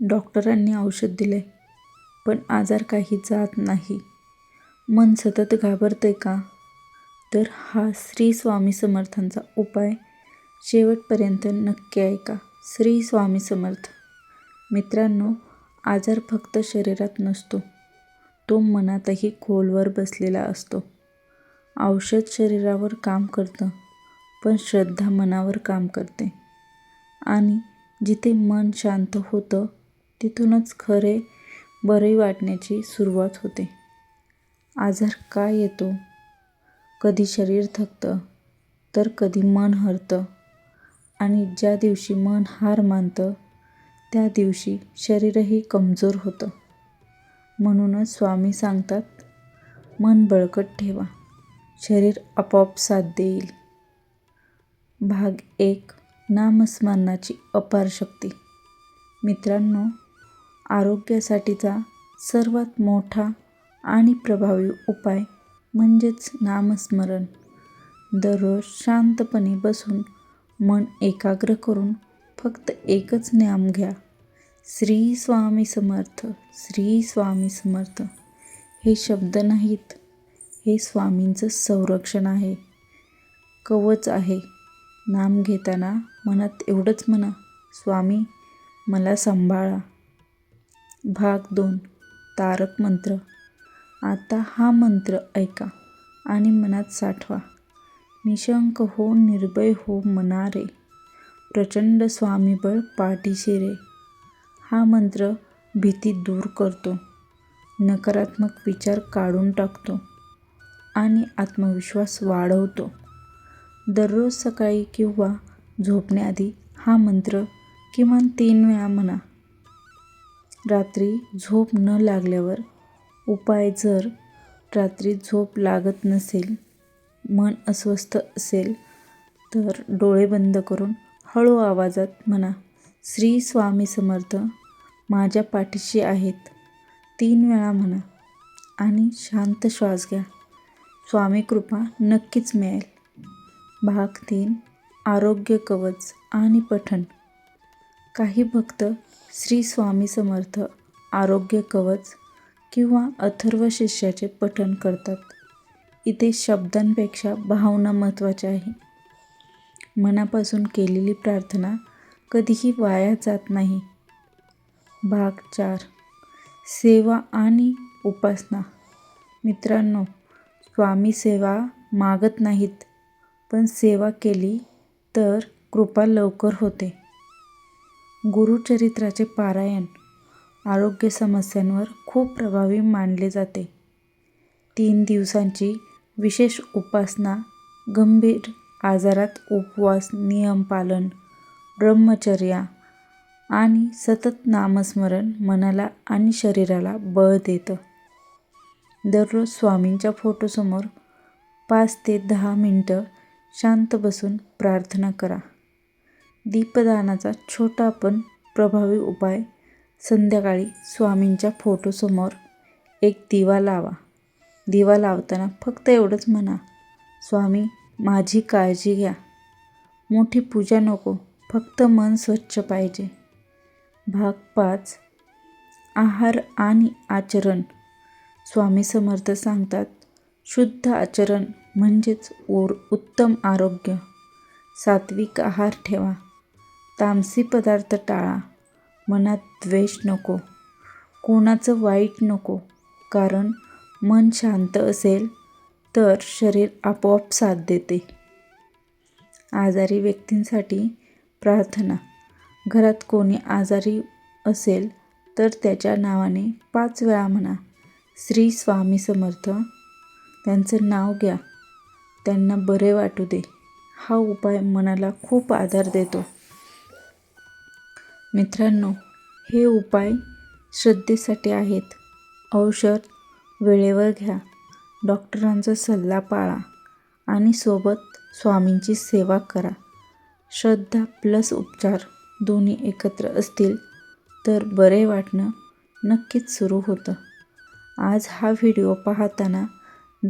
डॉक्टरांनी औषध दिले पण आजार काही जात नाही. मन सतत घाबरतंय का? तर हा श्री स्वामी समर्थांचा उपाय शेवटपर्यंत नक्की ऐका श्री स्वामी समर्थ. मित्रांनो आजार फक्त शरीरात नसतो तो मनातही खोलवर बसलेला असतो. औषध शरीरावर काम करतं पण श्रद्धा मनावर काम करते. आणि जिथे मन शांत होतं तिथूनच खरे बरे वाटण्याची सुरुवात होते. आजार का येतो? कधी शरीर थकतं तर कधी मन हरतं. आणि ज्या दिवशी मन हार मानतं त्या दिवशी शरीरही कमजोर होतं. म्हणूनच स्वामी सांगतात मन बळकट ठेवा. शरीर आपोआप साथ देईल. भाग एक नामस्मरणाची अपार शक्ती मित्रांनो आरोग्यासाठीचा सर्वात मोठा आणि प्रभावी उपाय म्हणजेच नामस्मरण. दररोज शांतपणे बसून मन एकाग्र करून फक्त एकच नाम घ्या. श्री स्वामी समर्थ श्री स्वामी समर्थ. हे शब्द नाहीत हे स्वामींचं संरक्षण आहे. कवच आहे. नाम घेताना मनात एवढंच म्हणा स्वामी मला सांभाळा. भाग दोन तारक मंत्र. आता हा मंत्र ऐका आणि मनात साठवा. निशंक हो निर्भय हो मनारे. प्रचंड स्वामीबळ पाठीशी रे. हा मंत्र भीती दूर करतो. नकारात्मक विचार काढून टाकतो आणि आत्मविश्वास वाढवतो. दररोज सकाळी किंवा झोपण्याआधी हा मंत्र किमान तीन वेळा म्हणा. रात्री झोप न लागल्यावर उपाय जर रात्री झोप लागत नसेल मन अस्वस्थ असेल तर डोळे बंद करून हळू आवाजात म्हणा श्री स्वामी समर्थ माझ्या पाठीशी आहेत. तीन वेळा म्हणा आणि शांत श्वास घ्या. स्वामी कृपा नक्कीच मिळेल. भाग तीन. आरोग्य कवच आणि पठण. काही भक्त श्री स्वामी समर्थ आरोग्य कवच किंवा अथर्व शिष्याचे पठण करतात. इथे शब्दांपेक्षा भावना महत्त्वाच्या आहे. मनापासून केलेली प्रार्थना कधीही वाया जात नाही. भाग चार. सेवा आणि उपासना. मित्रांनो स्वामी सेवा मागत नाहीत पण सेवा केली तर कृपा लवकर होते. गुरुचरित्राचे पारायण आरोग्य समस्यांवर खूप प्रभावी मानले जाते. तीन दिवसांची विशेष उपासना गंभीर आजारात उपवास नियमपालन ब्रह्मचर्या आणि सतत नामस्मरण मनाला आणि शरीराला बळ देतं. दररोज स्वामींच्या फोटोसमोर पाच ते दहा मिनटं शांत बसून प्रार्थना करा. दीपदानाचा छोटा पण प्रभावी उपाय संध्याकाळी स्वामींच्या फोटोसमोर एक दिवा लावा. दिवा लावताना फक्त एवढंच म्हणा स्वामी माझी काळजी घ्या. मोठी पूजा नको फक्त मन स्वच्छ पाहिजे. भाग पाच. आहार आणि आचरण. स्वामी समर्थ सांगतात शुद्ध आचरण म्हणजेच ओर उत्तम आरोग्य. सात्विक आहार ठेवा. तामसी पदार्थ टाळा. मनात द्वेष नको. कोणाचं वाईट नको. कारण मन शांत असेल तर शरीर आपोआप साथ देते. आजारी व्यक्तींसाठी प्रार्थना. घरात कोणी आजारी असेल तर त्याच्या नावाने पाच वेळा म्हणा श्री स्वामी समर्थ त्यांचं नाव घ्या. त्यांना बरे वाटू दे. हा उपाय मनाला खूप आधार देतो. मित्रांनो हे उपाय श्रद्धेसाठी आहेत. औषध वेळेवर घ्या. डॉक्टरांचा सल्ला पाळा आणि सोबत स्वामींची सेवा करा. श्रद्धा प्लस उपचार दोन्ही एकत्र असतील तर बरे वाटणं नक्कीच सुरू होतं. आज हा व्हिडिओ पाहताना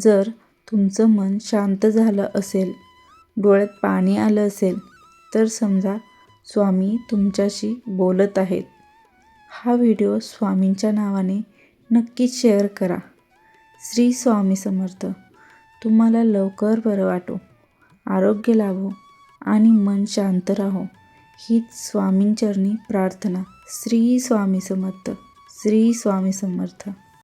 जर तुमचं मन शांत झालं असेल डोळ्यात पाणी आलं असेल तर समजा स्वामी तुमच्याशी बोलत आहेत. हा व्हिडिओ स्वामींच्या नावाने नक्कीच शेअर करा. श्री स्वामी समर्थ तुम्हाला लवकर बरं वाटो. आरोग्य लाभो आणि मन शांत राहो. हीच स्वामींचरणी प्रार्थना. श्री स्वामी समर्थ श्री स्वामी समर्थ.